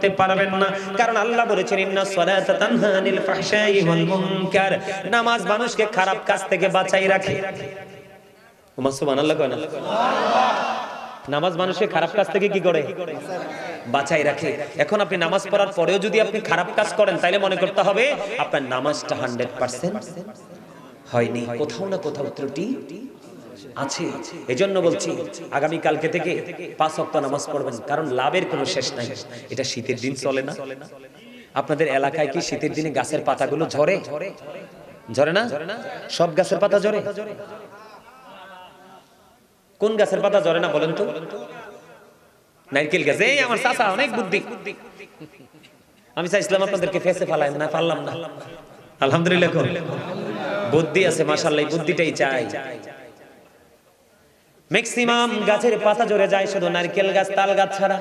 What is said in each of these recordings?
করতে পারবেন না। কারণ আল্লাহ বলেছেন, ইন্না সালাতা তানহা আনিল ফাহশাই ওয়াল মুনকার। নামাজ মানুষকে খারাপ কাজ থেকে বাঁচাই রাখে। ওমা সুবহানাল্লাহ কয় না? নামাজ মানুষকে খারাপ কাজ থেকে কি করে? বাঁচাই রাখে। এখন আপনি নামাজ পড়ার পরেও যদি আপনি খারাপ কাজ করেন তাহলে মনে করতে হবে, আপনার নামাজটা হান্ড্রেড পার্সেন্ট হয়নি। কোথাও না কোথাও ত্রুটি। আছে। এজন্য বলছি আগামী কালকে থেকে পাঁচ ওয়াক্ত নামাজ পড়বেন, কারণ লাভের কোনো শেষ নাই। এটা শীতের দিন চলে না। আপনাদের এলাকায় কি শীতের দিনে গাছের পাতাগুলো ঝরে? ঝরে না? সব গাছের পাতা ঝরে? কোন গাছের পাতা ঝরে না বলেন তো? নারকেল গাছ। এই আমার চাচা, অনেক বুদ্ধি। আমি চাইছিলাম আপনাদেরকে ফেসে ফালাই না পারলাম না। আলহামদুলিল্লাহ বুদ্ধি আছে, মাশাআল্লাহ, এই বুদ্ধিটাই চাই। ম্যাক্সিমাম গাছের পাতা জোরে যায় শুধু নারকেল গাছ তাল গাছ ছাড়া।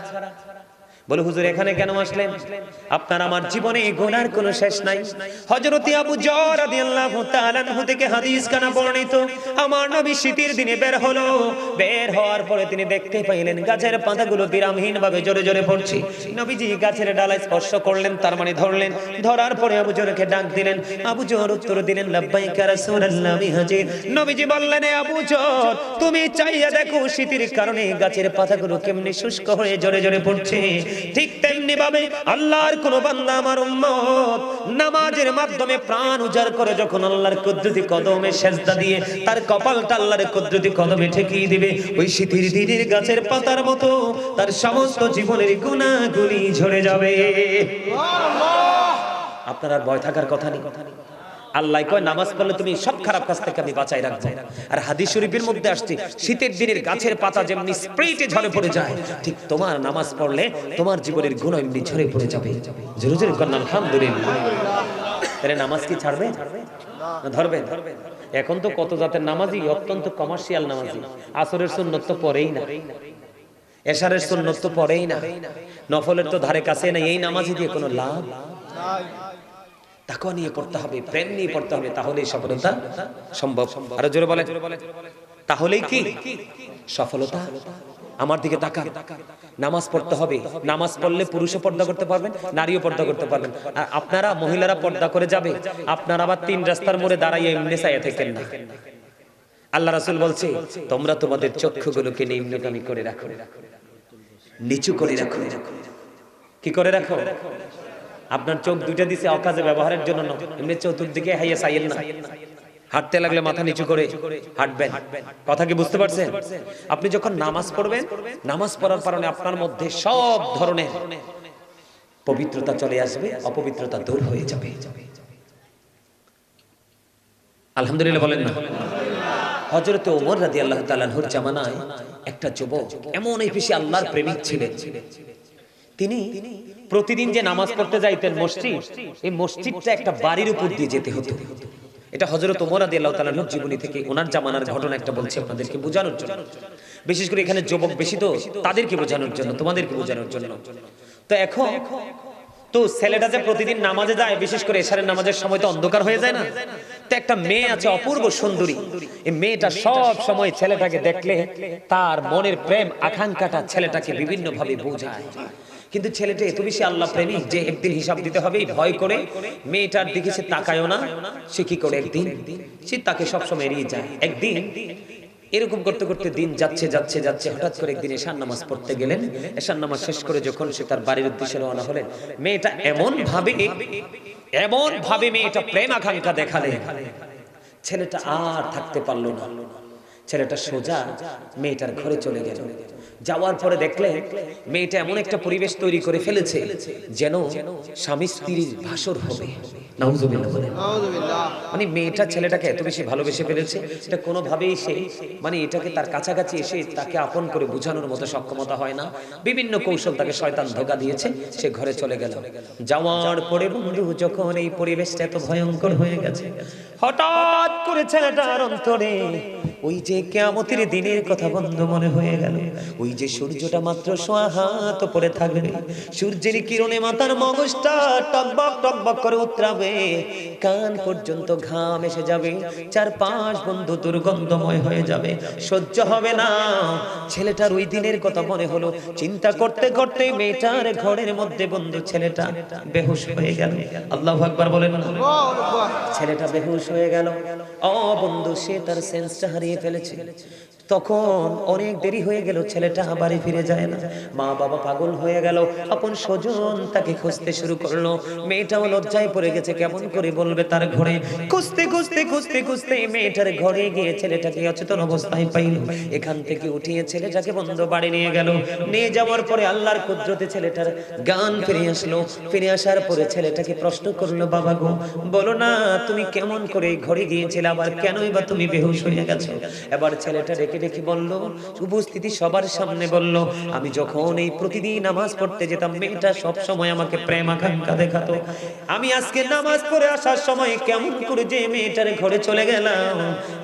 বলে, হুজুর, এখানে কেন আসলেন? আপনার আমার জীবনে গোনার কোনো শেষ নাই। হযরতি আবু জর রাদিয়াল্লাহু তাআলা থেকে হাদিস কানা বর্ণিত, আমার নবী শীতের দিনে বের হলো। বের হওয়ার পরে তিনি দেখতে পাইলেন গাছের পাতাগুলো বিরামহীন ভাবে জোরে জোরে পড়ছে। নবীজি গাছের ডালায় স্পর্শ করলেন, তার মানে ধরলেন। ধরার পরে আবু জরকে ডাক দিলেন। আবু জর উত্তর দিলেন রাসূলুল্লাহ আমি নবীজি বললেন আবু জর, তুমি চাইয়া দেখো শীতের কারণে গাছের পাতাগুলো কেমনে শুষ্ক হয়ে জোরে জোরে পড়ছে। ঠিক তেমনি ভাবে আল্লাহর কোন বান্দা আমার উম্মত নামাজের মাধ্যমে প্রাণ উজাড় করে যখন আল্লাহর কুদরতি কদমে সেজদা দিয়ে তার কপালটা আল্লাহর কুদরতি কদমে ঠেকিয়ে দিবে ওই শীতের দিনের গাছের পাতার মতো তার সমস্ত জীবনের গুণাগুলি ঝরে যাবে। আপনার আর ভয় থাকার কথা নেই কথা নেই। আল্লাহ কয়, নামাজ পড়লে তুমি সব খারাপ কাজ থেকে আমি বাঁচাই রাখব। আর হাদিস শরীফের মধ্যে আসছে, শীতের দিনের গাছের পাতা যেমনি স্প্রেটে ঝরে পড়ে যায়, ঠিক তোমার নামাজ পড়লে তোমার জীবনের গুণ এমনি ঝরে পড়ে যাবে। জোরে জোরে আলহামদুলিল্লাহ। তাহলে নামাজ কি ছাড়বে? না, ধরবে এখন তো কত জাতের নামাজি, অত্যন্ত কমার্শিয়াল নামাজি। আসরের সুন্নত তো পড়েই না। এশারের সুন্নত তো পড়েই না। নফলের তো ধারে কাছে না এই নামাজি দিয়ে কোনো লাভ? তাকে নিয়ে পড়তে হবে, প্রেম নিয়ে পড়তে হবে, তাহলেই সফলতা সম্ভব। আরও জোরে বলে তাহলেই কি? সফলতা? আমার দিকে তাকান। নামাজ পড়তে হবে। নামাজ পড়লে পুরুষও পর্দা করতে পারবেন, নারীও পর্দা করতে পারবেন। আর আপনারা মহিলারা পর্দা করে যাবে। আপনারা আবার তিন রাস্তার মোড়ে দাঁড়াইয়ে এমনি চাইয়া থাকেন না। আল্লাহ রাসূল বলছে, তোমরা তোমাদের চক্ষুগুলোকে নিম্নগামী করে রাখো। নিচু করে রাখো। কি করে রাখো? আপনার চোখ দুইটা দিছে অকাজে ব্যবহারের জন্য না এমনি চতুর্দিকে হাইয়া সাইয়েন না। হাঁটতে লাগলে মাথা নিচু করে হাঁটবেন। কথা কি বুঝতে পারছেন? আপনি যখন নামাজ পড়বেন, নামাজ পড়ার কারণে আপনার মধ্যে সব ধরনের পবিত্রতা চলে আসবে, অপবিত্রতা দূর হয়ে যাবে। আলহামদুলিল্লাহ বলেন না। হজরত ওমর রাদি আল্লাহ তালানহুর জামানায় একটা যুবক, এমন এই বেশি আল্লাহর প্রেমিক ছিলেন। তিনি প্রতিদিন যে নামাজ পড়তে যাইতেন মসজিদ, এই মসজিদটা একটা বাড়ির উপর দিয়ে যেতে হতো। এটা হজরত ওমর রাদি আল্লাহ তালানহুর জীবনী থেকে ওনার জামানার ঘটনা একটা বলছি আপনাদেরকে বোঝানোর জন্য। বিশেষ করে এখানে যুবক বেশি তো তাদেরকে বোঝানোর জন্য, তোমাদেরকে বোঝানোর জন্য। তো এখন, তো ছেলেটা যে প্রতিদিন নামাজে যায়, বিশেষ করে এশারের নামাজের সময় তো অন্ধকার হয়ে যায় না? তো একটা মেয়ে আছে, অপূর্ব সুন্দরী। এই মেয়েটা সব সময় ছেলেটাকে দেখলে তার মনের প্রেম, আকাঙ্ক্ষাটা ছেলেটাকে বিভিন্ন ভাবে বোঝায়। কিন্তু ছেলেটা এত বেশি আল্লাহ প্রেমিক যে একদিন হিসাব দিতে হবে, ভয় করে মেয়েটার দিকে সে তাকায়ও না। সে কি করে একদিন? সে তাকে সবসময় এড়িয়ে যায়। একদিন এরকম করতে করতে দিন যাচ্ছে যাচ্ছে যাচ্ছে। হঠাৎ করে একদিন এশান নামাজ পড়তে গেলেন। এশান নামাজ শেষ করে যখন সে তার বাড়ির উদ্দেশ্যে রওনা হলেন, মেয়েটা এমন ভাবে এমন ভাবে মেয়েটা প্রেম আকাঙ্ক্ষা দেখালে ছেলেটা আর থাকতে পারল না। ছেলেটা সোজা মেয়েটার ঘরে চলে গেল। যাওয়ার পরে দেখলে মেয়েটা এমন একটা পরিবেশ তৈরি করে ফেলেছে যেন স্বামী স্ত্রীর ভাসর হবে। মানে মেয়েটা ছেলেটাকে এত বেশি ভালোবেসে ফেলেছে, এটা কোনোভাবেই সে মানে এটাকে তার কাছাকাছি এসে তাকে আপন করে বোঝানোর মতো সক্ষমতা হয় না। বিভিন্ন কৌশল তাকে শয়তান ধোকা দিয়েছে, সে ঘরে চলে গেল। যাওয়ার পরে বন্ধু, যখন এই পরিবেশটা এত ভয়ঙ্কর হয়ে গেছে, হঠাৎ করে ছেলেটার অন্তরে ওই যে কেয়ামতের দিনের কথা বন্ধ মনে হয়ে গেল। ওই ওই যে সূর্যটা মাত্র সোয়া হাত পরে থাকবে। সূর্যের কিরণে মাথার মগজটা টকবক টকবক করে উতরাবে। কান পর্যন্ত ঘাম এসে যাবে। চার পাঁচ বন্ধু দুর্গন্ধময় হয়ে যাবে। সহ্য হবে না। ছেলেটার ওই দিনের কথা মনে হলো। চিন্তা করতে করতে মেয়েটার ঘরের মধ্যে বন্ধু ছেলেটা বেহুশ হয়ে গেল। আল্লাহ আকবার বলেন। ছেলেটা বেহুশ হয়ে গেল। ও বন্ধু, সে তার সেন্সটা হারিয়ে ফেলেছে। তখন অনেক দেরি হয়ে গেল, ছেলেটা বাড়ি ফিরে যায় না। মা বাবা পাগল হয়ে গেল, আপন স্বজন তাকে খুঁজতে শুরু করল। মেয়েটাও লজ্জায় পড়ে গেছে, কেমন করে বলবে তার ঘরে। খুঁজতে খুঁজতে খুঁজতে খুঁজতে মেয়েটার ঘরে গিয়ে ছেলেটাকে অচেতন অবস্থায় পাইল। এখান থেকে উঠিয়ে ছেলেটাকে বন্ধ বাড়ি নিয়ে গেল। নিয়ে যাওয়ার পরে আল্লাহর কুদরতে ছেলেটার গান ফিরে আসলো। ফিরে আসার পরে ছেলেটাকে প্রশ্ন করল, বাবা গো, বলো না, তুমি কেমন করে ঘরে গিয়েছিলে? আবার কেনই বা তুমি বেহুশ হয়ে গেছো? এবার ছেলেটা ডেকে ডেকে বলল, উপস্থিতি সবার সামনে বলল, আমি যখন এই প্রতিদিন নামাজ পড়তে যেতাম, মেয়েটা সব সময় আমাকে প্রেম আকাঙ্ক্ষা দেখাতো। আমি আজকে নামাজ পড়ে আসার সময় কেমন করে যে মেয়েটার ঘরে চলে গেলাম,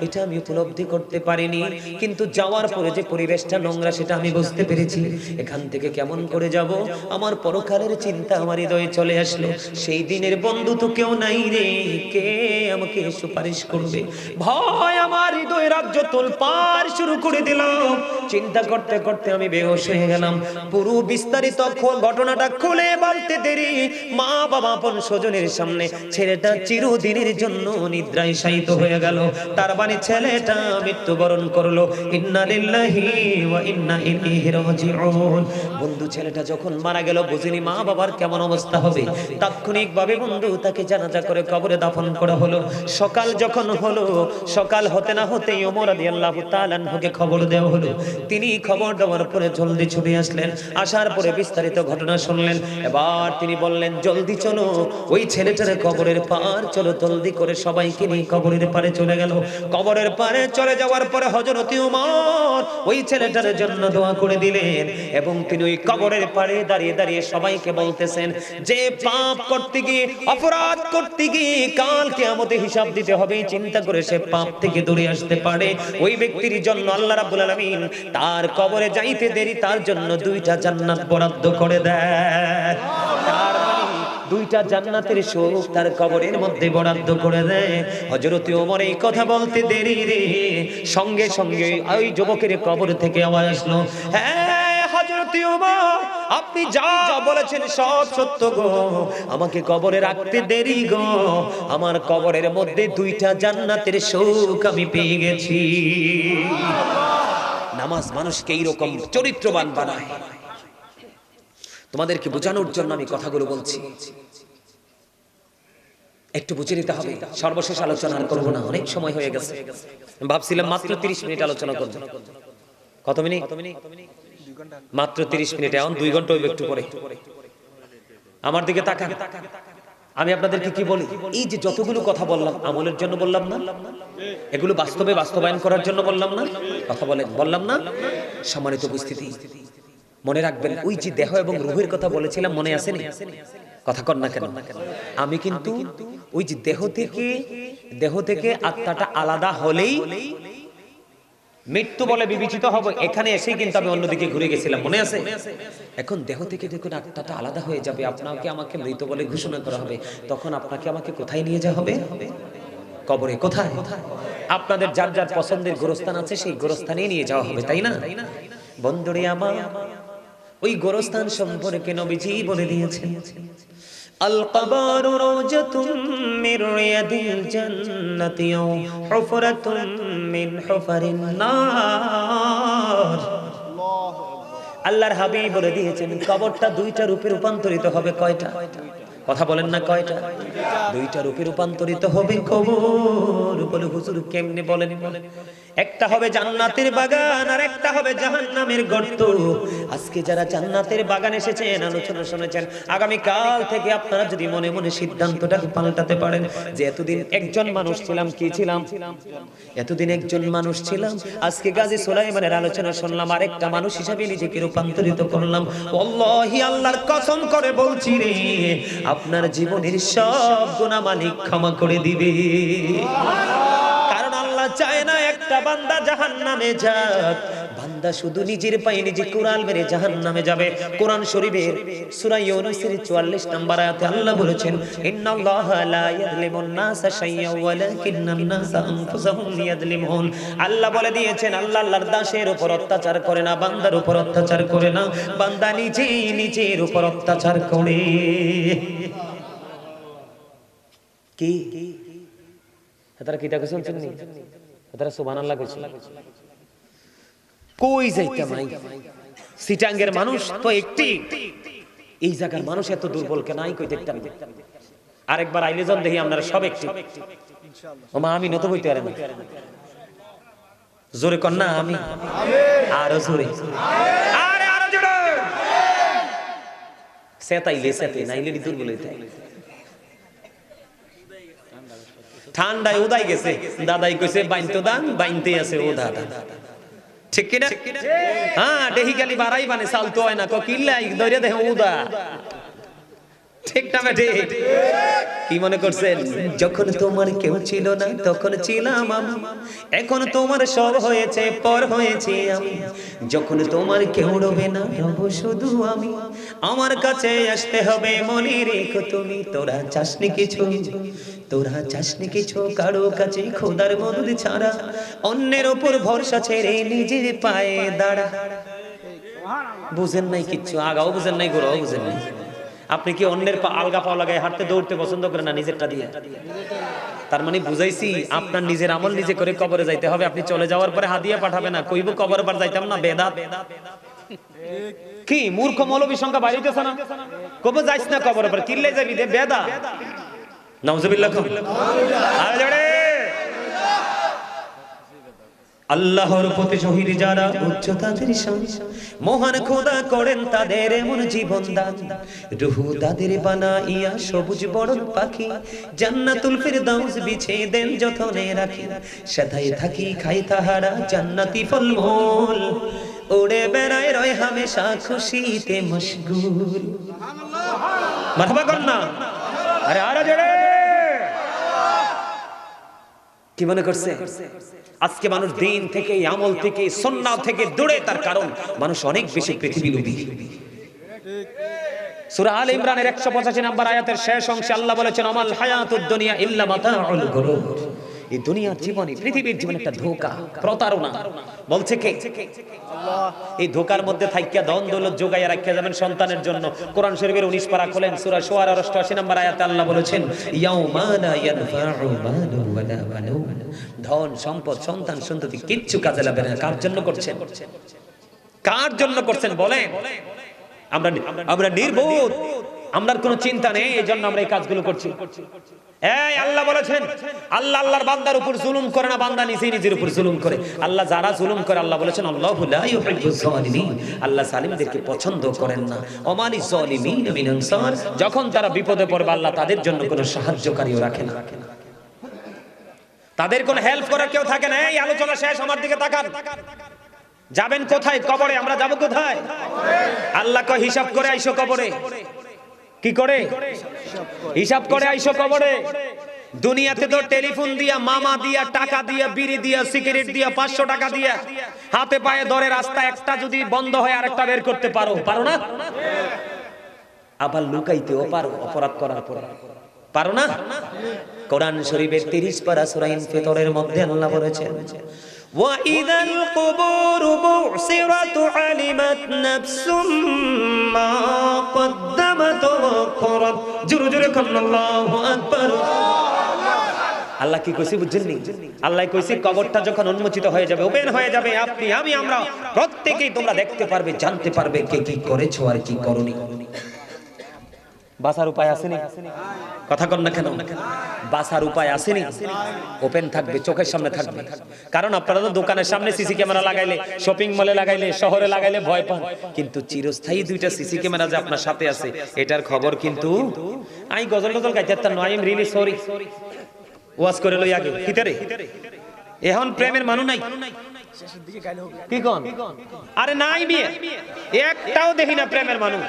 এটা আমি উপলব্ধি করতে পারিনি। কিন্তু যাওয়ার পরে যে পরিবেশটা নোংরা, সেটা আমি বুঝতে পেরেছি। এখান থেকে কেমন করে যাব? আমার পরকালের চিন্তা আমার হৃদয়ে চলে আসলো। সেই দিনের বন্ধু তো কেউ নাই রে, কে আমাকে সুপারিশ করবে? ভয় আমার হৃদয় রাজ্য তোল পার শুরু করে দিলাম। চিন্তা করতে করতে আমি বেহোশ হয়ে গেলাম। পুরো বিস্তারিত ঘটনাটা খুলে বলতে দেরি। মা, বাবা, আপন স্বজনের সামনে ছেলেটা চিরদিনের জন্য নিদ্রায় শায়িত হয়ে গেল। তার মানে ছেলেটা মৃত্যুবরণ করল। ইন্না লিল্লাহি ওয়া ইন্না ইলাইহি রাজিউন। বন্ধু, ছেলেটা যখন মারা গেল, বুঝিনি মা বাবার কেমন অবস্থা হবে। তাৎক্ষণিক ভাবে বন্ধু, তাকে জানাজা করে কবরে দাফন করা হলো। সকাল যখন হলো, সকাল হতে না হতেই ওমর রাদিয়াল্লাহু তাআলা আনহুকে খবর দেওয়া হলো। তিনি খবর দেওয়ার পরে জলদি ছুটে আসলেন। আসার পরে বিস্তারিত ঘটনা শুনলেন। এবার তিনি বললেন, জলদি চলো। ওই ছেলেটার কবরের পার চলো, জলদি করে সবাইকে নিয়ে কবরের পারে চলে গেল। কবরের পারে চলে যাওয়ার পরে হযরত ওমর ওই ছেলেটার জন্য দোয়া করে দিলেন এবং তিনি ওই কবরের পারে দাঁড়িয়ে দাঁড়িয়ে সবাইকে বলতেছেন, যে পাপ করতে গিয়ে, অপরাধ করতে গিয়ে কাল কিয়ামতে হিসাব দিতে হবে, চিন্তা করে সে পাপ থেকে দূরে আসতে পারে। ওই ব্যক্তির জন্য আল্লাহ রাব্বুল আলামিন তার কবরে যাইতে দেরি, তার জন্য দুইটা জান্নাত বরাদ্দ করে দেয় মানে দুইটা জান্নাতের সুখ তার কবরের মধ্যে বরাদ্দ করে দেয়। হযরত ওমর এই কথা বলতে দেরি রে। সঙ্গে সঙ্গে ওই যুবকের কবর থেকে আওয়াজ আসলো হ্যাঁ আপনি যা বলেছেন সব সত্য গো। আমাকে কবরে রাখতে দেরি গো। আমার কবরের মধ্যে দুইটা জান্নাতের সুখ আমি পেয়ে গেছি। নামাজ মানুষকে এইরকম চরিত্রবান বানায়। তোমাদেরকে বোঝানোর জন্য আমি কথাগুলো বলছি। একটু বুঝে নিতে হবে। সর্বশেষ আলোচনা করব না। অনেক সময় হয়ে গেছে। ভাবছিলাম মাত্র তিরিশ মিনিট আলোচনা করব। কত মিনিট? মাত্র তিরিশ মিনিট, এখন দুই ঘণ্টা একটু পরে। আমার দিকে তাকান। আমি আপনাদেরকে কি বলি? এই যে যতগুলো কথা বললাম, আমলের জন্য বললাম না? এগুলো বাস্তবে বাস্তবায়ন করার জন্য বললাম না? কথা বলেন, বললাম না? সম্মানিত উপস্থিতি, মনে রাখবেন, ওই যে দেহ এবং রুহের কথা বলেছিলাম, মনে আসেনি? কথা কর না কেন? আমি কিন্তু ওই যে দেহ থেকে দেহ থেকে আত্মাটা আলাদা হলেই মৃত্যু বলে বিবেচিত হবে, এখানে এসেই কিন্তু আমি অন্যদিকে ঘুরে গেছিলাম, মনে আছে? এখন দেহ থেকে দেখুন আত্মাটা আলাদা হয়ে যাবে, আপনাকে আমাকে মৃত বলে ঘোষণা করা হবে, তখন আপনাকে আমাকে কোথায় নিয়ে যাওয়া হবে? কবরে, কোথায়? আপনাদের যার যার পছন্দের গোরস্থান আছে, সেই গোরস্থানে নিয়ে যাওয়া হবে, তাই না? বন্ধুরে আমার, ওই গোরস্থান সম্পর্কে নবীজি বলে দিয়েছেন القبر روجة من رياض الجنة أو حفرة من حفر النار আল্লাহর হাবিব বলে দিয়েছেন কবরটা দুইটা রূপে রূপান্তরিত হবে কয়টা কথা বলেন না কয়টা দুইটা রূপে রূপান্তরিত হবে কবর বলে হুজুর কেমনে বলেন বলেন একটা হবে জান্নাতের বাগান আর একটা হবে জাহান্নামের গর্ত। আজকে যারা জান্নাতের বাগান এসেছেন, আলোচনা শুনেছেন আগামী কাল থেকে আপনারা যদি মনে মনে সিদ্ধান্তটা পাল্টাতে পারেন যে এতদিন একজন মানুষ ছিলাম, কি ছিলাম? এতদিন একজন মানুষ ছিলাম। আজকে গাজী সুলাইমানের আলোচনা শুনলাম, আরেকটা মানুষ হিসাবে নিজেকে রূপান্তরিত করলাম। আল্লাহি আল্লাহর কসম করে বলছি রে, আপনার জীবনের সব গুনাহ মালিক ক্ষমা করে দিবে। কারণ আল্লাহ চায় না একটা একটা বান্দা জাহান্নামে যাক। বান্দা শুধু নিজের পায়ে নিজে কুড়াল মেরে জাহান্নামে যাবে। কোরআন শরীফের সূরা ইউনূসের 44 নম্বর আয়াতে আল্লাহ বলেছেন লা শাইয়্যা ওয়ালাকিন্নান আনফুসাহুম আল্লাহ বলে দিয়েছেন, আল্লাহ আল্লাহর দাসের উপর অত্যাচার করে না, বান্দার উপর অত্যাচার করে না। বান্দা নিজেই নিজের উপর অত্যাচার করে। কি? তারা তারা সুবহানাল্লাহ কইছে। কই যাইতে মাই সিটাঙ্গের মানুষ তো একটি। এই জায়গার মানুষ এত দুর্বল কেন আই কই দেখতাম আরেকবার আইলে জন দেখি আপনারা সব একটি। ও মা আমি নত বইতে পারে না। জোরে কর না আমি। আরও জোরে। আরে আরও জোরে। সেতাইলে সেতে নাইলে দুর্বল হইতে ঠান্ডায় উদাই গেছে। দাদাই কইছে বাইনতে দান বাইনতে আছে ও দাদা। ঠিক কিনা? হ্যাঁ দেহি গালি বাড়াই বানে চালতো হয় না ক কিল্লাই ধরে দেখে উদা। ঠিক না বেটে? কি মনে করছেন? যখন তোমার কেউ ছিল না তখন ছিলাম আমি। এখন তোমার সব হয়েছে পর হয়েছে আমি। যখন তোমার কেউ রবে না রব শুধু আমি। আমার কাছে আসতে হবে মনে রেখো তুমি তোরা চাসনি কিছু। তোরা চাসনি কিছু? কারও কাছে খোদার মদুদ ছাড়া। অন্যের ওপর ভরসা ছেড়ে নিজের পায়ে দাঁড়া। বুঝেন নাই কিচ্ছু? আগাও বুঝেন নাই, গোড়াও বুঝেন নাই। আপনি কি অন্যের আলগা পাও লাগায় হাঁটতে দৌড়তে পছন্দ করেন না নিজেরটা দিয়ে? তার মানে বুঝাইছি, আপনার নিজের আমল নিজে করে কবরে যাইতে হবে। আপনি চলে যাওয়ার পরে হাদিয়া পাঠাবে না। কইব কবর বার যাইতাম না বেদা কি মূর্খ মৌলবী সংখ্যা বাড়িতেছে না? কবে যাইস না কবর পর, কিল্লে যাবি দে বেদা আল্লাহর প্রতি শহীদ যারা মহান খোদা করেন তাদের এমন জীবন দান। রুহু তাদের বানাইয়া সবুজ বড় পাখি। জান্নাতুল ফিরদাউস বিছে দেন যতনে রাখি। সেথায় থাকি, খাই তাহারা জান্নাতি ফলমূল। ওড়ে বেড়ায় রয় হামেশা খুশিতে মশগুল। মারহাবা কর না আরে আরে জোরে কি মনে করছে? আজকে মানুষ দিন থেকে আমল থেকে সন্না থেকে দূরে তার কারণ। মানুষ অনেক বেশি পৃথিবী লোভী সূরা আল ইমরানের 185 নম্বর আয়াতের শেষ অংশে আল্লাহ বলেছেন আমাল হায়াতুদ দুনিয়া ইল্লা মাতাউল গুরুর এই দুনিয়ার জীবনে, পৃথিবীর জীবন একটা ধোঁকা, প্রতারণা। বলছে কে? এই ধোকার মধ্যে থাইকা দন দৌলত যোগাইয়া রাখিয়া যাবেন সন্তানের জন্য। কোরআন শরীফের 19 পারা খোলেন, সূরা শুআরা 88 নম্বর আয়াতে আল্লাহ বলেছেন ধন, সম্পদ, সন্তান, সন্ততি কিচ্ছু কাজে লাগবে না। কার জন্য করছেন? কার জন্য করছেন বলেন? আমরা আমরা নির্বোধ। আমরার কোনো চিন্তা নেই, এই জন্য আমরা এই কাজগুলো করছি। যখন তারা বিপদে পড়বে, আল্লাহ তাদের জন্য কোনো সাহায্যকারীও রাখে না। তাদের কোনো হেল্প করার কেউ থাকে না। এই আলোচনা শেষ, আমার দিকে তাকান। যাবেন কোথায়? কবরে? আমরা যাব কোথায়? আল্লাহ কয়, হিসাব করে আইসো কবরে। কি করে? হিসাব করে আইসো কবরে। দুনিয়াতে তো টেলিফোন দিয়া মামা দিয়া টাকা দিয়া বিড়ি দিয়া সিগারেট দিয়া পাঁচশো টাকা দিয়া। হাতে পায়ে ধরে রাস্তা একটা যদি বন্ধ হয় আরেকটা বের করতে পারো। পারো না? আবার লুকাইতেও পারো অপরাধ করার পর। পারো না? কোরআন শরীফের 30 পারা সূরা ইনফিতরের মধ্যে আল্লাহ বলেছেন وَإِذَا الْقُبُورُ بُعْثِرَتْ عَلِمَتْ نَفْسٌ مَا قَدَّمَتْ وَأَخَّرَتْ জোরে জোরে কান আল্লাহু আকবার আল্লাহ কি কইছে বুঝছেন নি আল্লাহ কইছে কবরটা যখন উন্মোচিত হয়ে যাবে ওপেন হয়ে যাবে আপনি আমি আমরা প্রত্যেকেই তোমরা দেখতে পারবে জানতে পারবে কে কি করেছো আর কি করনি বাসার উপায় আসেনি? কথা কন না কেন? বাসার উপায় আসেনি? ওপেন থাকবে, চোখের সামনে থাকবে। কারণ আপনারা তো দোকানের সামনে সিসি ক্যামেরা লাগাইলে শপিং মলে লাগাইলে, শহরে লাগাইলে ভয় পান। কিন্তু চিরস্থায়ী দুইটা সিসি ক্যামেরা যে আপনার সাথে আছে, এটার খবর কিন্তু আমি গজল গজল গাইতে পারতাম আই এম রিয়েলি সরি ওয়াজ করে লই আগে ভিতরে এখন প্রেমের মানু নাই। কি কোন? আরে নাই বিয়ে। একটাও দেখি না প্রেমের মানুষ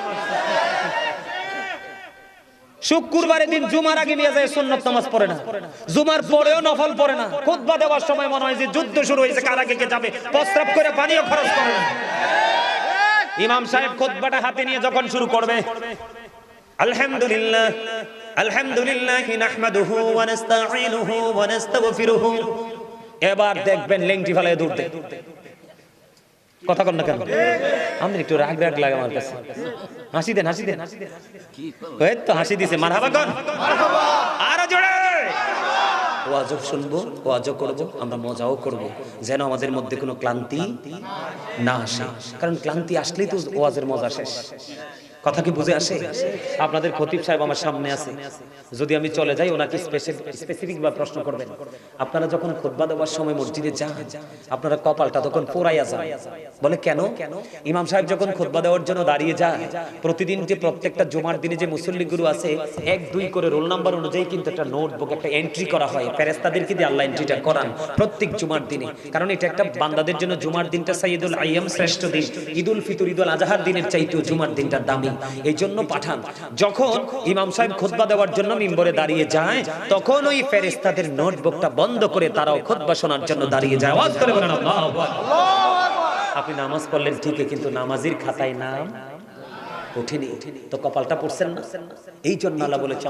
শুক্রবারের দিন জুমার আগে নিয়ে যায় সুন্নত নামাজ পড়ে না। জুমার পরেও নফল পড়ে না। খুতবা দেওয়ার সময় মনে হয় যে যুদ্ধ শুরু হয়েছে, কার আগে কে যাবে? প্রস্রাব করে পানিও খরচ করে না। ইমাম সাহেব খুতবাটা হাতে নিয়ে যখন শুরু করবে, আলহামদুলিল্লাহ আলহামদুলিল্লাহ নাহমাদুহু ওয়া নাস্তাঈনুহু ওয়া নাস্তাগফিরুহু। এবার দেখবেন লেংটি ফেলায় দৌড়তে। কথা কন না কেন? আমাদের একটু রাগ রাগ লাগে আমার কাছে। হাসি দেন হাসি দেন। তো হাসি দিছে। মারহাবা কন। আরও জোরে। শুনব, ওয়াজও করব, আমরা মজাও করব, যেন আমাদের মধ্যে কোনো ক্লান্তি না আসে। কারণ ক্লান্তি আসলেই তো ওয়াজের মজা শেষ। কথা কি বুঝে আসে? আপনাদের খতিব সাহেব আমার সামনে আছে। যদি আমি চলে যাই, ওনাকে স্পেসিফিক বা প্রশ্ন করবেন। আপনারা যখন খুতবা দেওয়ার সময় মসজিদে যান, আপনারা কপালটা তখন পোড়াইয়া যান। বলে, কেন? ইমাম সাহেব যখন খুতবা দেওয়ার জন্য দাঁড়িয়ে যায়, প্রতিদিন যে প্রত্যেকটা জুমার দিনে যে মুসল্লিগুলো আছে, এক, দুই করে রোল নাম্বার অনুযায়ী কিন্তু একটা নোটবুক, একটা এন্ট্রি করা হয়। ফেরেস্তাদেরকে দিয়ে আল্লাহ এন্ট্রিটা করান প্রত্যেক জুমার দিনে। কারণ এটা একটা বান্দাদের জন্য জুমার দিনটা সাইয়দুল আইয়াম শ্রেষ্ঠ দিন। ঈদুল ফিতর, ঈদুল আজহার দিনের চাইতেও জুমার দিনটা দামি। এই জন্য পাঠান। যখন ইমাম সাহেব খুতবা দেওয়ার জন্য মিম্বরে দাঁড়িয়ে যায়, তখন ওই ফেরেস্তাদের নোটবুকটা বন্ধ করে তারাও খুতবা শোনার জন্য দাঁড়িয়ে যায়। আপনি নামাজ পড়লেন ঠিকই, কিন্তু নামাজির খাতায় নাম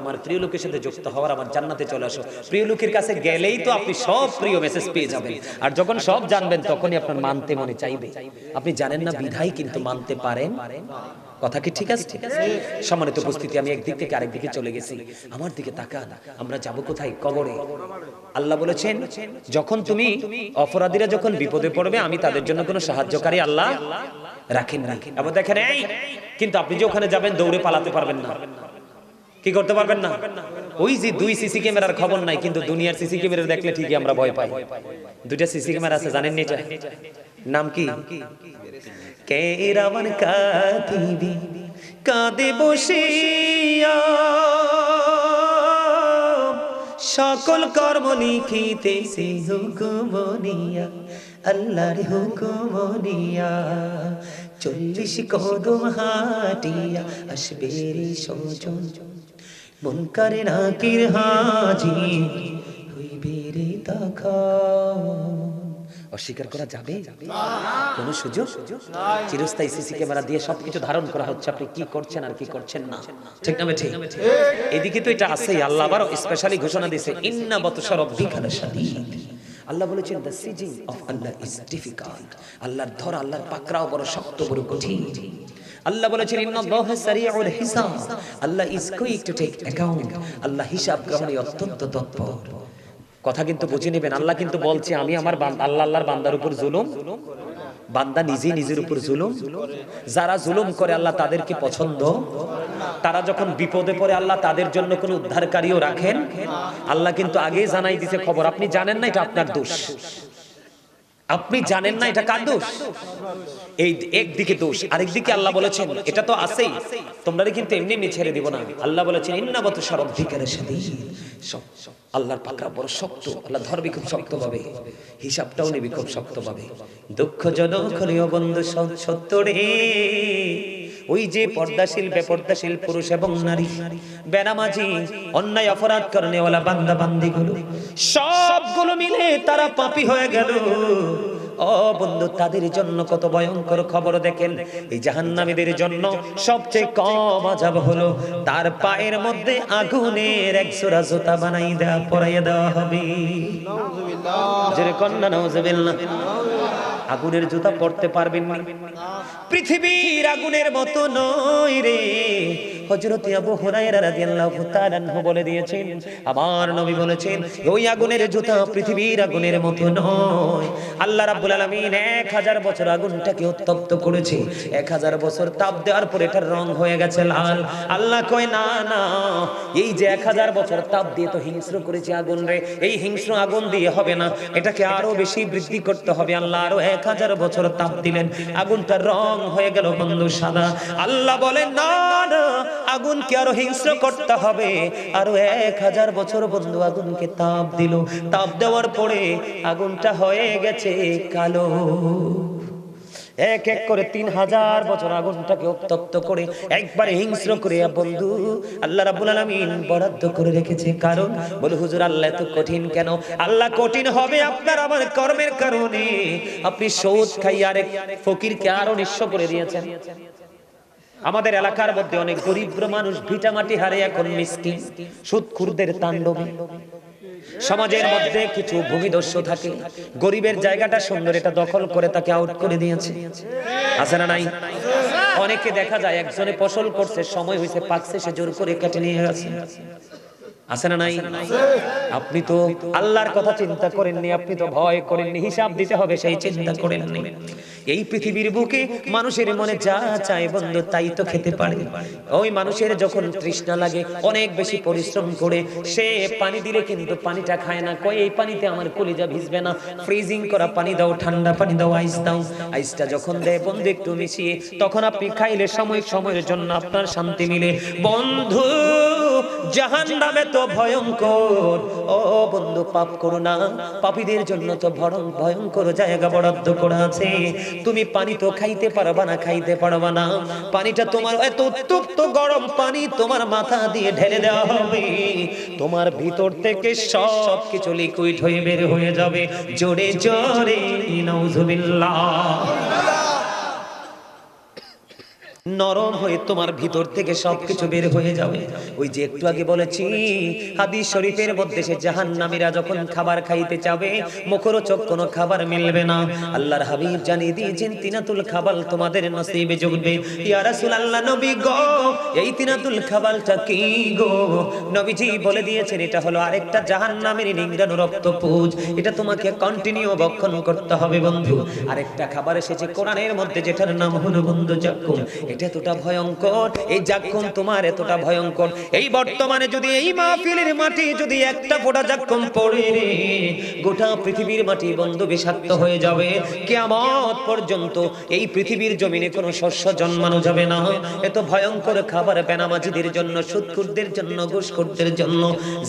আমার সাথে যুক্ত হওয়ার আমার জান্নাতে চলে আসো। কাছে গেলেই তো আপনি সব মেসেজ পেয়ে যাবেন। আর যখন সব জানবেন, তখনই আপনার মানতে মনে চাইবে। আপনি জানেন না বিধাই কিন্তু মানতে পারেন? কথা কি ঠিক আছে? সম্মানিত উপস্থিতি আমি একদিক থেকে আরেক দিকে চলে গেছি। আমার দিকে তাকান। আমরা যাব কোথায়? কবরে। আল্লাহ বলেছেন যখন তুমি অপরাধীরা যখন বিপদে পড়বে আমি তাদের জন্য কোনো সাহায্যকারী আল্লাহ রাখেন রাখেন। আবার দেখেন এই কিন্তু আপনি যে ওখানে যাবেন দৌড়ে পালাতে পারবেন না। কি করতে পারবেন না? ওই যে দুই সিসি ক্যামেরার খবর নাই কিন্তু দুনিয়ার সিসি ক্যামেরা দেখলে ঠিকই আমরা ভয় পাই। দুইটা সিসি ক্যামেরা আছে জানেন নি এটা? নাম কি? কে রাবণ কাঁদিবি, কাঁদে বসিয়া সকল কর্ম লিখিতেছি হুকুমনিয়া আল্লাহর হুকুমনিয়া চল্লিশ কদম হাটিয়া আসবে রে সজন। মন করে নাকির হাজি হইবে রে তখন। অস্বীকার করা যাবে? কোন সুযোগ? চিরস্থায়ী সিসি ক্যামেরা দিয়ে সবকিছু ধারণ করা হচ্ছে। আপনি কি করছেন আর কি করছেন না? ঠিক না ঠিক এদিকে তো এটা আছেই। আল্লাহ আবার স্পেশালি ঘোষণা দিয়েছে, ইন্না বতশা রব্বিকা লাশাদীদ। আল্লাহ বলেছেন the seizing of Allah is difficult আল্লাহর ধর, আল্লাহর পাকড়াও বড় শক্ত, বড় কঠিন। আল্লাহ বলেছেন ইন্নাল্লাহা সারিউল হিসাব। Allah is quick to take account Allah হিসাব গ্রহণে অত্যন্ত তৎপর। কথা কিন্তু বুঝে নেবেন। আল্লাহ কিন্তু বলছে, আমি আমার আল্লাহ আল্লাহর বান্দার উপর জুলুম। বান্দা নিজে নিজের উপর জুলুম। যারা জুলুম করে আল্লাহ তাদেরকে পছন্দ। তারা যখন বিপদে পড়ে, আল্লাহ তাদের জন্য কোনো উদ্ধারকারীও রাখেন। আল্লাহ কিন্তু আগেই জানাই দিছে খবর। আপনি জানেন না এটা আপনার দোষ। আপনি জানেন না এটা কার দোষ? এই একদিকে দোষ আরেকদিকে আল্লাহ বলেছেন, এটা তো আছেই। তোমরা কিন্তু এমনি এমনি ছেড়ে দিব না। আল্লাহ বলেছেন ইন্নাবত সরব্বিকারের সাথে আল্লাহর পাকড়া বড় শক্ত, আল্লাহ ধরবি খুব শক্ত পাবে হিসাবটাও নিবি খুব শক্ত পাবে দুঃখজনক হলেও বন্ধু সত্য রে। ওই যে পর্দাশীল, বেপর্দাশীল পুরুষ এবং নারী, বেনামাজি, অন্যায়, অপরাধ করনে ওলা বান্দা বান্দি গুলো সবগুলো মিলে তারা পাপি হয়ে গেল। ও বন্ধু তাদের জন্য কত ভয়ঙ্কর খবর দেখেন। এই জাহান্নামীদের জন্য সবচেয়ে কম আজাব হলো তার পায়ের মধ্যে আগুনের এক জোড়া জুতা বানাই দেওয়া পরাইয়া দেওয়া হবে। জোরে কন্যা নওয়াজবিল্লাহ আগুনের জুতা পড়তে পারবেন না? পৃথিবীর আগুনের মতো নয় রে। হযরত আবু হুরায়রা রাদিয়াল্লাহু তাআলা বলে দিয়েছেন, আমার নবী বলেছেন, ওই আগুনের জুতা পৃথিবীর আগুনের মতো নয়। আল্লাহ রাব্বুল আলামিন 1000 বছর আগুনটাকে উত্তপ্ত করেছে। 1000 বছর তাপ দেওয়ার পর এটার রং হয়ে গেছে লাল। আল্লাহ কয়, না না, এই যে 1000 বছর তাপ দিয়ে তো হিংস্র করেছে আগুন রে, এই হিংস্র আগুন দিয়ে হবে না। এটাকে আরও বেশি বৃদ্ধি করতে হবে আল্লাহ, আরও 1000 বছর তাপ দিলেন। আগুনটা রং হয়ে গেল বন্ধু সাদা। আল্লাহ বলেন, না না, আগুনকে আরও হিংস্র করতে হবে। আরও এক হাজার বছর বন্ধু আগুনকে তাপ দিল। তাপ দেওয়ার পরে আগুনটা হয়ে গেছে কালো। এক এক করে তিন হাজার বছর আগুনটাকে উত্তপ্ত করে একবারে হিংস্র করে বন্ধু, আল্লাহ রাব্বুল আলামিন বরাদ্দ করে রেখেছে। কারণ, বলে হুজুর, আল্লাহ এত কঠিন কেন? আল্লাহ কঠিন হবে আপনার আমার কর্মের কারণে। আপনি সৌদ খাই আরেক ফকিরকে আরও নিঃস্ব করে দিয়েছেন। আমাদের এলাকার মধ্যে অনেক গরিব মানুষ ভিটামাটি হারে এখন মিসকিন, সুদখুরদের তাণ্ডবে। সমাজের মধ্যে কিছু ভূমিদস্য থাকে। গরিবের জায়গাটা সুন্দর, এটা দখল করে তাকে আউট করে দিয়েছে। আছে না নাই? অনেকে দেখা যায় একজনে ফসল করছে, সময় হয়েছে, পাকছে, সে জোর করে কেটে নিয়ে গেছে। আছে না নাই? আপনি তো আল্লাহর কথা চিন্তা করেননি, আপনি তো ভয় করেননি, হিসাব দিতে হবে, সেই চিন্তা করেননি। এই পৃথিবীর বুকে মানুষের মনে যা চায় বন্ধু, তাই তো খেতে পারে। ওই মানুষের যখন তৃষ্ণা লাগে, অনেক বেশি পরিশ্রম করে, সে পানি দিলে কিন্তু পানিটা খায় না। কয়, এই পানিতে আমার কলিজা ভিজবে না। ফ্রিজিং করা পানি দাও, ঠান্ডা পানি দাও, আইস দাও। আইসটা যখন দেয়, বন্ধু, একটু মিশিয়ে। তখন আপনি খাইলে সময়, সময়ের জন্য আপনার শান্তি মিলে। বন্ধু! জাহান নামে তো ভয়ঙ্কর। ও বন্ধু, পাপ করো না। পাপীদের জন্য তো ভয়ঙ্কর জায়গা বরাদ্দ করা আছে। তুমি পানি তো খাইতে পারবা না, খাইতে পারবা না। পানিটা তোমার এত উত্তপ্ত গরম পানি তোমার মাথা দিয়ে ঢেলে দেওয়া হবে। তোমার ভিতর থেকে সব কিছু লিকুইড হয়ে বের হয়ে যাবে। জোরে জোরে, নাউজুবিল্লাহ। নরম হয়ে তোমার ভিতর থেকে সবকিছু বের হয়ে যাবে। ওই যে একটু আগে বলেছি, হাদিস শরীফের মধ্যে সে জাহান্নামীরা যখন খাবার খাইতে যাবে, মুখরোচক কোনো খাবার মিলবে না। আল্লাহর হাবিব জানিয়ে দিয়েছেন, তিনাতুল খাবার তোমাদের নসিবে জুটবে ইয়া রাসূলুল্লাহ, নবী গো, এই তিনাতুল খাবারটা কি গো? নবীজি বলে দিয়েছেন, এটা হলো আরেকটা জাহান্নামের নিংড়ানো রক্তপুজ। এটা তোমাকে কন্টিনিউ ভক্ষণ করতে হবে বন্ধু। আরেকটা খাবার এসেছে কোরআনের মধ্যে, যেটার নাম হলো বন্ধু জাক্কুম এতটা ভয়ঙ্কর, এই তোমার এতটা ভয়ঙ্কর। এই বর্তমানে যদি এই মাহফিলের মাটি যদি একটা ফোঁটা পড়ে গোটা পৃথিবীর মাটি বন্ধু বিষাক্ত হয়ে যাবে। পর্যন্ত এই পৃথিবীর জমিনে কোনো শস্য জন্মানো যাবে না। এত ভয়ঙ্কর খাবার বেনামাজিদের জন্য সুদকুরদের জন্য, ঘুষখোরদের জন্য,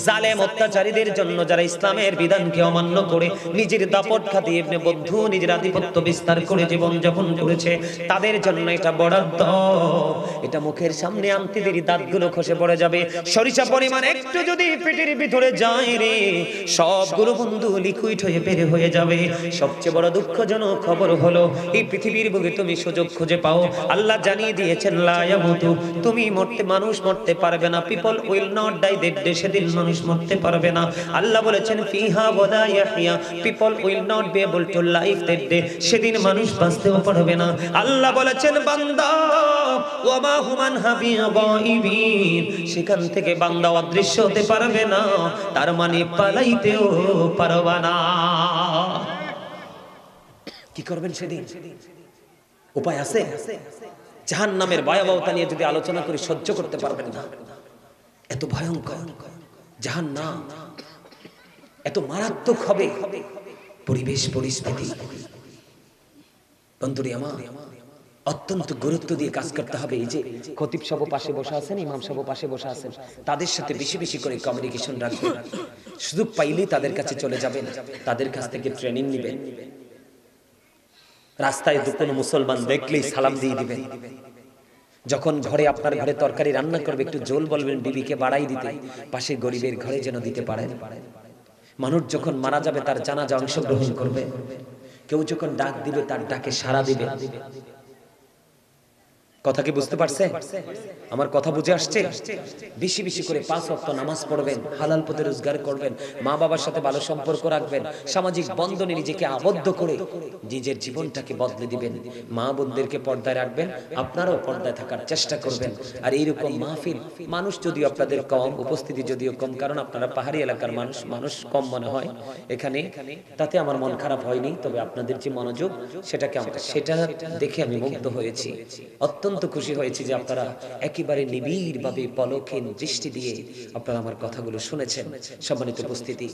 জালেম অত্যাচারীদের জন্য যারা ইসলামের বিধানকে অমান্য করে নিজের দাপট খাতিয়ে, বন্ধু, নিজের আধিপত্য বিস্তার করে জীবন যাপন করেছে, তাদের জন্য এটা বরাদ্দ এটা মুখের সামনে আনতে দেরি দাঁতগুলো খসে পড়ে যাবে। সরিষা পরিমাণ একটু যদি পেটের ভিতরে যায় রে, সবগুলো বন্ধু লিকুইড হয়ে বের হয়ে যাবে। সবচেয়ে বড় দুঃখজনক খবর হলো, এই পৃথিবীর বুকে তুমি সুযোগ খুঁজে পাও। আল্লাহ জানিয়ে দিয়েছেন লায়ামুতু তুমি মরতে, মানুষ মরতে পারবে না। People will not die that day সেদিন মানুষ মরতে পারবে না। আল্লাহ বলেছেন, ফিহা ওয়ালা Yahya people will not be able to life day সেদিন মানুষ বাঁচতেও পারবে না। আল্লাহ বলেছেন, বান্দা সেখান থেকে বান্দা অদৃশ্য হতে পারবে না, তার মানে পালাইতেও পারবা কি করবেন সেদিন? উপায় আছে? জাহান নামের ভয়াবহতা নিয়ে যদি আলোচনা করি, সহ্য করতে পারবেন না। এত ভয়ঙ্কর। জাহান নাম এত মারাত্মক হবে। পরিবেশ পরিস্থিতি। বন্ধুরি আমার অত্যন্ত গুরুত্ব দিয়ে কাজ করতে হবে। এই যে খতিব সব পাশে বসে আছেন, ইমাম সব পাশে বসে আছেন, তাদের সাথে বেশি বেশি করে কমিউনিকেশন রাখবেন। সুযোগ পাইলেই তাদের কাছে চলে যাবেন, তাদের কাছ থেকে ট্রেনিং নেবেন। রাস্তায় দু কোনো মুসলমান দেখলেই সালাম দিয়ে দিবেন। যখন ঘরে আপনার ঘরে তরকারি রান্না করবে, একটু জোল বলবেন বিবিকে বাড়াই দিতে, পাশে গরিবের ঘরে যেন দিতে পারেন। মানুষ যখন মারা যাবে, তার জানাজা অংশগ্রহণ করবে। কেউ যখন ডাক দিবে, তার ডাকে সাড়া দিবে। কথা কি বুঝতে পারছে? আমার কথা বুঝে আসছে? বেশি বেশি করে পাঁচ ওয়াক্ত নামাজ পড়বেন, হালাল পথে রোজগার করবেন, মা বাবার সাথে ভালো সম্পর্ক রাখবেন, সামাজিক বন্ধনে নিজেকে আবদ্ধ করে নিজের জীবনটাকে বদলে দিবেন। মা বোনদেরকে পর্দায় রাখবেন, আপনারাও পর্দায় থাকার চেষ্টা করবেন। আর এইরকম মাহফিল, মানুষ যদিও আপনাদের কম, উপস্থিতি যদিও কম, কারণ আপনারা পাহাড়ি এলাকার মানুষ মানুষ কম মনে হয় এখানে। তাতে আমার মন খারাপ হয়নি, তবে আপনাদের যে মনোযোগ, সেটাকে সেটা দেখে আমি মুগ্ধ হয়েছি। অত্যন্ত খুশি হয়েছি যে আপনারা একেবারে নিবিড় ভাবে পলক্ষীন দৃষ্টি দিয়ে আপনারা আমার কথাগুলো শুনেছেন। সম্মানিত উপস্থিতি।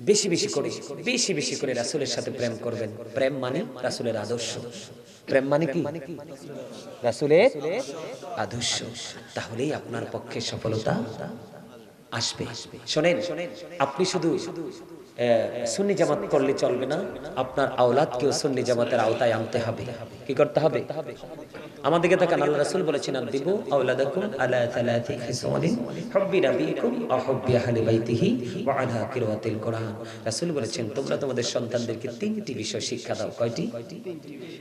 বেশি বেশি করে, বেশি বেশি করে রাসুলের সাথে প্রেম করবেন। প্রেম মানে রাসুলের আদর্শ। প্রেম মানে কি? রাসুলের আদর্শ। তাহলেই আপনার পক্ষে সফলতা আসবে। শোনেন, আপনি শুধু সুন্নি জামাত করলে চলবে না। আপনার আওলাদকেও সুন্নি জামাতের আওতায় আনতে হবে। কি করতে হবে? আমাদেরকে তাকান আল্লাহ রাসূল বলেছেন আদিবু আওলাদাকুম আলা সালাতি আহলি বাইতিহি ওয়া আলা কোরআন। বলেছেন, তোমরা তোমাদের সন্তানদেরকে তিনটি বিষয় শিক্ষা দাও। কয়টি?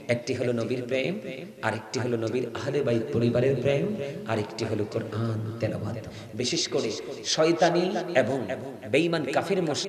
একটি হলো নবীর প্রেম, আরেকটি হলো নবীর আহলে বাইত পরিবারের প্রেম, আরেকটি হলো কোরআন তেলাওয়াত। বিশেষ করে শয়তানি এবং বেঈমান কাফির মুশরিক